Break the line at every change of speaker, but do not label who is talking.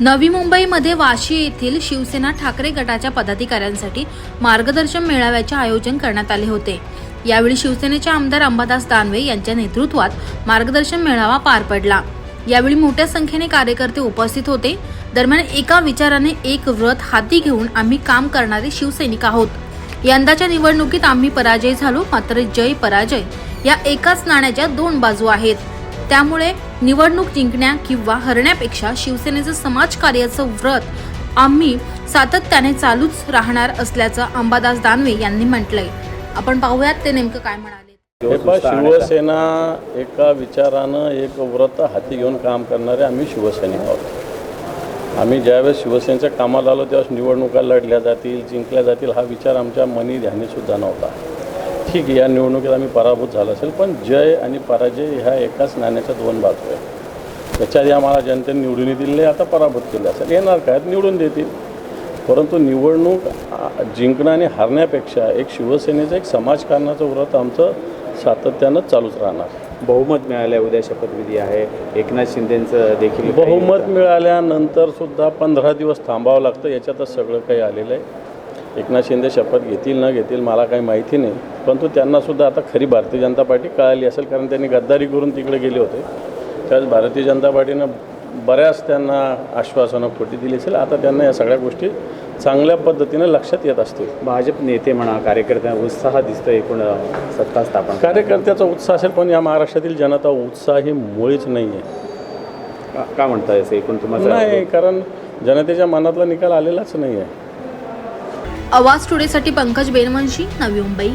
नवी मुंबईमध्ये वाशी येथील शिवसेना ठाकरे गटाच्या पदाधिकाऱ्यांसाठी मार्गदर्शन मेळाव्याचे आयोजन करण्यात आले होते. यावेळी शिवसेनेचे आमदार अंबादास दानवे यांच्या नेतृत्वात मार्गदर्शन मेळावा पार पडला. यावेळी मोठ्या संख्येने कार्यकर्ते उपस्थित होते. दरम्यान एका विचाराने एक व्रत हाती घेऊन आम्ही काम करणारे शिवसैनिक आहोत. यंदाच्या निवडणुकीत आम्ही पराजय झालो मात्र जय पराजय या एकाच नाण्याच्या दोन बाजू आहेत. त्यामुळे निवडणूक जिंकण्या किंवा हरण्यापेक्षा शिवसेनेचं समाजकार्याचं व्रत आम्ही सातत्याने चालूच राहणार असल्याचं अंबादास दानवे यांनी म्हटलंय. आपण पाहूयात ते नेमकं काय म्हणाले.
शिवसेना एका विचारानं एक व्रत हाती घेऊन काम करणारे आम्ही शिवसैनिक आहोत. आम्ही ज्यावेळेस शिवसेनेच्या कामाला आलो त्यावेळेस निवडणुका लढल्या जातील जिंकल्या जातील हा विचार आमच्या मनी ध्यानीसुद्धा नव्हता. ठीक आहे या निवडणुकीत आम्ही पराभूत झालो असेल पण जय आणि पराजय ह्या एकाच नाण्याच्या दोन बाजू आहेत त्याच्या आधी आम्हाला जनतेने निवडून दिले आता पराभूत केले असेल. येणार काय? निवडून देतील. परंतु निवडणूक जिंकणं आणि हारण्यापेक्षा एक शिवसेनेचं एक समाजकारणाचं व्रत आमचं सातत्यानं चालूच राहणार.
बहुमत मिळालं उद्या शपथविधी आहे. एकनाथ शिंदेचं देखील
बहुमत मिळाल्यानंतर सुद्धा पंधरा दिवस थांबावं लागतं याच्यातच सगळं काही आलेलं आहे. एकनाथ शिंदे शपथ घेतील न घेतील मला काही माहिती नाही. परंतु त्यांनासुद्धा आता खरी भारतीय जनता पार्टी कळाली असेल कारण त्यांनी गद्दारी करून तिकडे गेले होते. त्यावेळेस भारतीय जनता पार्टीनं बऱ्याच त्यांना आश्वासनं खोटी दिली असेल. आता त्यांना या सगळ्या गोष्टी चांगल्या पद्धतीने लक्षात येत असतील.
भाजप नेते म्हणा कार्यकर्त्यांना उत्साह दिसतो एकूण सत्ता स्थापन
कार्यकर्त्याचा उत्साह असेल पण या महाराष्ट्रातील जनता उत्साह ही मुळीच नाही आहे
का- म्हणताय एकूण तुम्हाला
नाही कारण जनतेच्या मनातला निकाल आलेलाच नाही आहे
आवाज टुडेसाठी पंकज बेनवंशी नवी मुंबई.